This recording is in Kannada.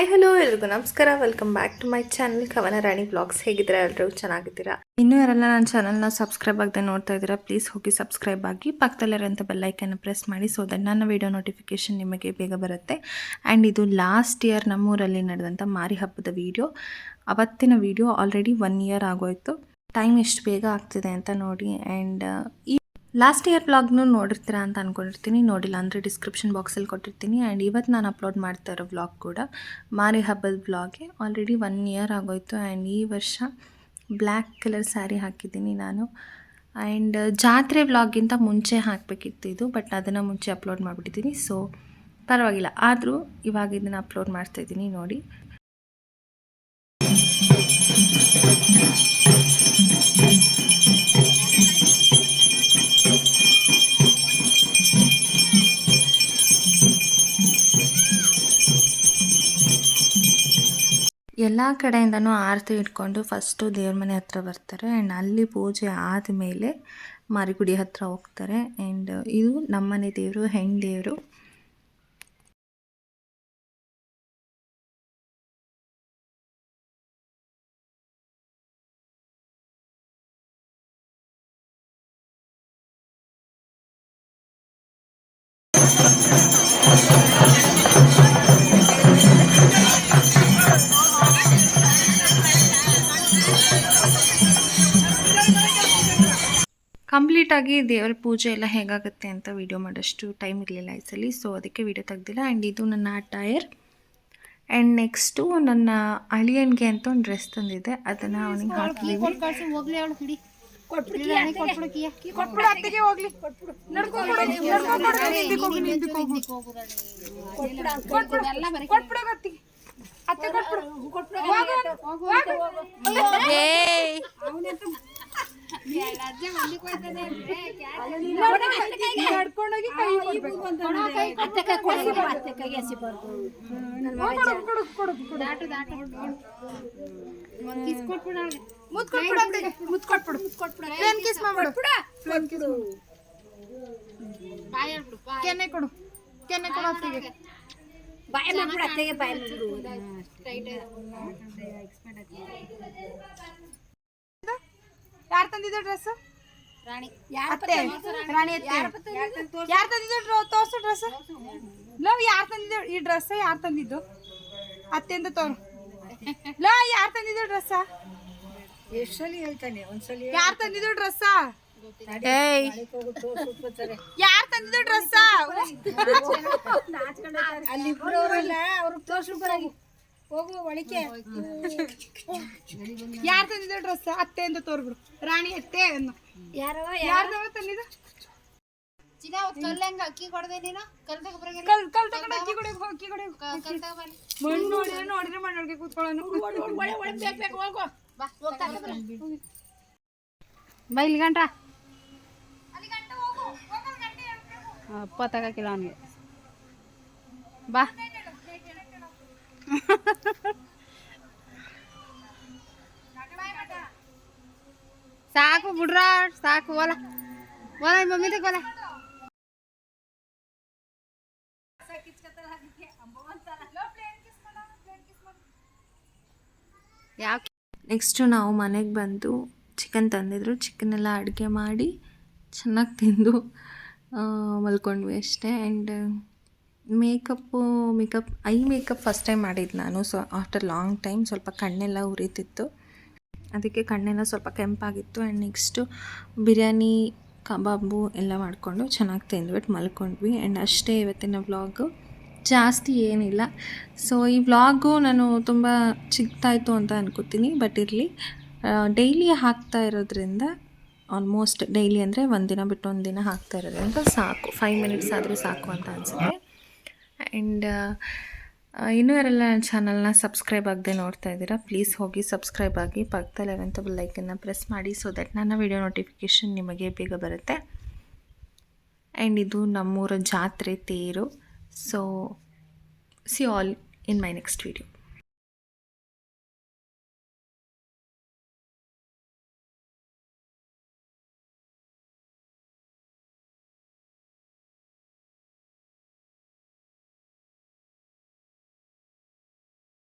ಹಾಯ್ ಹಲೋ ಎಲ್ರಿಗೂ. ನಮಸ್ಕಾರ. Welcome back to my channel Kavana Rani blogs ಹೇಗಿದ್ರೆ ಎಲ್ಲರೂ ಚೆನ್ನಾಗಿದ್ದೀರಾ? ಇನ್ನೂ ಯಾರೆಲ್ಲ ನನ್ನ ಚಾನಲ್ನ ಸಬ್ಸ್ಕ್ರೈಬ್ ಆಗದೆ ನೋಡ್ತಾ ಇದ್ದೀರಾ ಪ್ಲೀಸ್ ಹೋಗಿ ಸಬ್ಸ್ಕ್ರೈಬ್ ಆಗಿ. ಪಕ್ಕದಲ್ಲಿರೋಂಥ ಬೆಲ್ಲೈಕನ್ನು ಪ್ರೆಸ್ ಮಾಡಿ ಸೊ ದಟ್ ನನ್ನ ವಿಡಿಯೋ ನೋಟಿಫಿಕೇಶನ್ ನಿಮಗೆ ಬೇಗ ಬರುತ್ತೆ. ಆ್ಯಂಡ್ ಇದು ಲಾಸ್ಟ್ ಇಯರ್ ನಮ್ಮೂರಲ್ಲಿ ನಡೆದಂಥ ಮಾರಿ ಹಬ್ಬದ ವಿಡಿಯೋ ಅವತ್ತಿನ ವಿಡಿಯೋ ಆಲ್ರೆಡಿ ಒನ್ ಇಯರ್ ಆಗೋಯ್ತು. ಟೈಮ್ ಎಷ್ಟು ಬೇಗ ಆಗ್ತಿದೆ ಅಂತ ನೋಡಿ. ಆ್ಯಂಡ್ ಈ ಲಾಸ್ಟ್ ಇಯರ್ ವ್ಲಾಗ್ನು ನೋಡಿರ್ತೀರಾ ಅಂತ ಅಂದ್ಕೊಂಡಿರ್ತೀನಿ ನೋಡಿಲ್ಲ, ಅಂದರೆ ಡಿಸ್ಕ್ರಿಪ್ಷನ್ ಬಾಕ್ಸಲ್ಲಿ ಕೊಟ್ಟಿರ್ತೀನಿ. ಆ್ಯಂಡ್ ಇವತ್ತು ನಾನು ಅಪ್ಲೋಡ್ ಮಾಡ್ತಾ ಇರೋ ವ್ಲಾಗ್ ಕೂಡ ಮಾರಿ ಹಬ್ಬದ ವ್ಲಾಗೆ ಆಲ್ರೆಡಿ ಒನ್ ಇಯರ್ ಆಗೋಯಿತು. ಆ್ಯಂಡ್ ಈ ವರ್ಷ ಬ್ಲ್ಯಾಕ್ ಕಲರ್ ಸ್ಯಾರಿ ಹಾಕಿದ್ದೀನಿ ನಾನು. ಆ್ಯಂಡ್ ಜಾತ್ರೆ ವ್ಲಾಗಿಂತ ಮುಂಚೆ ಹಾಕಬೇಕಿತ್ತು ಇದು ಬಟ್ ಅದನ್ನು ಮುಂಚೆ ಅಪ್ಲೋಡ್ ಮಾಡಿಬಿಟ್ಟಿದ್ದೀನಿ. ಸೊ ಪರವಾಗಿಲ್ಲ. ಆದರೂ ಇವಾಗ ಇದನ್ನು ಅಪ್ಲೋಡ್ ಮಾಡ್ತಾಯಿದ್ದೀನಿ ನೋಡಿ. ಎಲ್ಲ ಕಡೆಯಿಂದನೂ ಆರತಿ ಇಟ್ಕೊಂಡು ಫಸ್ಟು ದೇವ್ರ ಮನೆ ಹತ್ರ ಬರ್ತಾರೆ. ಆ್ಯಂಡ್ ಅಲ್ಲಿ ಪೂಜೆ ಆದಮೇಲೆ ಮಾರಿಗುಡಿ ಹತ್ರ ಹೋಗ್ತಾರೆ. ಆ್ಯಂಡ್ ಇದು ನಮ್ಮನೆ ದೇವರು, ಹೆಣ್ಣು ದೇವರು. ಕಂಪ್ಲೀಟಾಗಿ ದೇವರ ಪೂಜೆ ಎಲ್ಲ ಹೇಗಾಗುತ್ತೆ ಅಂತ ವಿಡಿಯೋ ಮಾಡೋಷ್ಟು ಟೈಮ್ ಇರಲಿಲ್ಲ ಈ ಸಲ. ಸೊ ಅದಕ್ಕೆ ವಿಡಿಯೋ ತೆಗ್ದಿಲ್ಲ. ಆ್ಯಂಡ್ ಇದು ನನ್ನ ಟೈರ್ ಆ್ಯಂಡ್ ನೆಕ್ಸ್ಟು ನನ್ನ ಅಳಿಯನ್ಗೆ ಅಂತ ಒಂದು ಡ್ರೆಸ್ ತಂದಿದೆ ಅದನ್ನು ಅವನಿಗೆ ಹಾಕಿದ್ದೀವಿ ಕಳ್ಸಿ ಕೊಡು ಕೊಡು ಅತ್ತಿಗೆ. ಬಾಯ್ ಮಾಡ್ಬಿಡು ಅತ್ತೆಗೆ ಬಾಯ್ ಮಾಡ್ಬಿಡು. ಯಾರು ತಂದಿದ್ದು ಡ್ರೆಸ್ ರಾಣಿ ಅತ್ತೆ. ರಾಣಿ? ಅತ್ತೆ. ಯಾರು ತಂದಿದ್ದು? ತೋರ್ಸು ಡ್ರೆಸ್. ಲವ್ ಯಾರು ತಂದಿದ್ದು? ಈ ಡ್ರೆಸ್ ಯಾರ್ ತಂದಿದ್ದು? ಅತ್ತೆ ಅಂತ ತೋರು. ಲೋ ಯಾರು ತಂದಿದ್ದು ಡ್ರೆಸ್? ಎಷ್ಟಲ್ಲಿ ಹೇಳ್ತಾನೆ? ಒಂದ್ಸಲಿ ಯಾರು ತಂದಿದ್ದು ಡ್ರೆಸ್? ಏಯ್. ಯಾರು ತಂದಿದ್ದು ಡ್ರೆಸ್? ಅಲ್ಲಿ ಅವ್ರಿಗೆ ತೋರ್ಸು ಬರಾಗಿ ಹೋಗು ಒಳಕ್ಕೆ. ಯಾರು ತಂದಿದ್ರು ಡ್ರೆಸ್ ಅತ್ತೆ ಅಂತ ತೋರ್ಬಿಡು. ರಾಣಿ ಅತ್ತೆ ಅನ್ನು. ಯಾರೋ? ಯಾರ್ದವ ತಂದಿದ್ದು? ಚಿನ್ನ ಕಲ್ಲಂಗ ಅಕ್ಕಿ ಕೊಡದೆ ನೀನು? ಕಲ್ ಕಲ್ ಕಲ್ ತಗೊಂಡು ಅಕ್ಕಿ ಕೊಡಿ ಅಕ್ಕಿ ಕೊಡಿ. ಕಲ್ ತಗೊಬನ್ನಿ ಮಣ್ಣು ನೋಡಿದ್ರೆ ನೋಡಿದ್ರೆ ಮಣ್ಣೊಳಗೆ ಕೂತ್ಕೊಳ್ಳೋನು. ಬಾ ಹೋಗ್ತಾ ಬೈಲ್ ಗಂಟ ಅಪ್ಪ ತಗಕಿಲ್ಲ ಅವನಿಗೆ. ಬಾ. ಸಾಕು ಬಿಡ್ರ, ಸಾಕು ಓಲ ಓಲ ಮಮ್ಮಿ ತಗೋಲ ಯಾಕೆ ನೆಕ್ಸ್ಟು ನಾವು ಮನೆಗೆ ಬಂದು ಚಿಕನ್ ತಂದಿದ್ರು. ಚಿಕನ್ ಎಲ್ಲ ಅಡುಗೆ ಮಾಡಿ ಚೆನ್ನಾಗಿ ತಿಂದು ಮಲ್ಕೊಂಡ್ವಿ ಅಷ್ಟೇ. And makeup, makeup, eye makeup first time ಮಾಡಿದ್ದು ನಾನು. ಸೊ ಆಫ್ಟರ್ ಲಾಂಗ್ ಟೈಮ್ ಸ್ವಲ್ಪ ಕಣ್ಣೆಲ್ಲ ಉರಿತಿತ್ತು. ಅದಕ್ಕೆ ಕಣ್ಣೆಲ್ಲ ಸ್ವಲ್ಪ ಕೆಂಪಾಗಿತ್ತು. ಆ್ಯಂಡ್ ನೆಕ್ಸ್ಟು ಬಿರಿಯಾನಿ, ಕಬಾಬು ಎಲ್ಲ ಮಾಡಿಕೊಂಡು ಚೆನ್ನಾಗಿ ತಿಂದ್ಬಿಟ್ಟು ಮಲ್ಕೊಂಡ್ವಿ. ಆ್ಯಂಡ್ ಅಷ್ಟೇ ಇವತ್ತಿನ ವ್ಲಾಗು ಜಾಸ್ತಿ ಏನಿಲ್ಲ. ಸೊ ಈ ವ್ಲಾಗು ನಾನು ತುಂಬ ಚಿಕ್ಕದಾಯಿತು ಅಂತ ಅನ್ಕೋತೀನಿ. ಬಟ್ ಇರಲಿ. ಡೈಲಿ ಹಾಕ್ತಾ ಇರೋದ್ರಿಂದ ಆಲ್ಮೋಸ್ಟ್ ಡೈಲಿ ಅಂದರೆ ಒಂದಿನ ಬಿಟ್ಟು ಒಂದಿನ ಹಾಕ್ತಾ ಇರೋದ್ರಿಂದ ಸಾಕು. ಫೈವ್ ಮಿನಿಟ್ಸ್ ಆದರೂ ಸಾಕು ಅಂತ ಅನಿಸುತ್ತೆ. ಆ್ಯಂಡ್ ಇನ್ನೂ ಯಾರೆಲ್ಲ ನನ್ನ ಚಾನಲ್ನ ಸಬ್ಸ್ಕ್ರೈಬ್ ಆಗದೆ ನೋಡ್ತಾ ಇದ್ದೀರಾ ಪ್ಲೀಸ್ ಹೋಗಿ ಸಬ್ಸ್ಕ್ರೈಬ್ ಆಗಿ ಪಕ್ಕದಲ್ಲಿ ಪಕ್ಕದಲ್ಲಿರೋಂಥ ಲೈಕನ್ನು ಪ್ರೆಸ್ ಮಾಡಿ ಸೊ ದಟ್ ನನ್ನ ವಿಡಿಯೋ ನೋಟಿಫಿಕೇಷನ್ ನಿಮಗೆ ಬೇಗ ಬರುತ್ತೆ. ಆ್ಯಂಡ್ ಇದು ನಮ್ಮೂರ ಜಾತ್ರೆ ತೇರು. So see all in my next video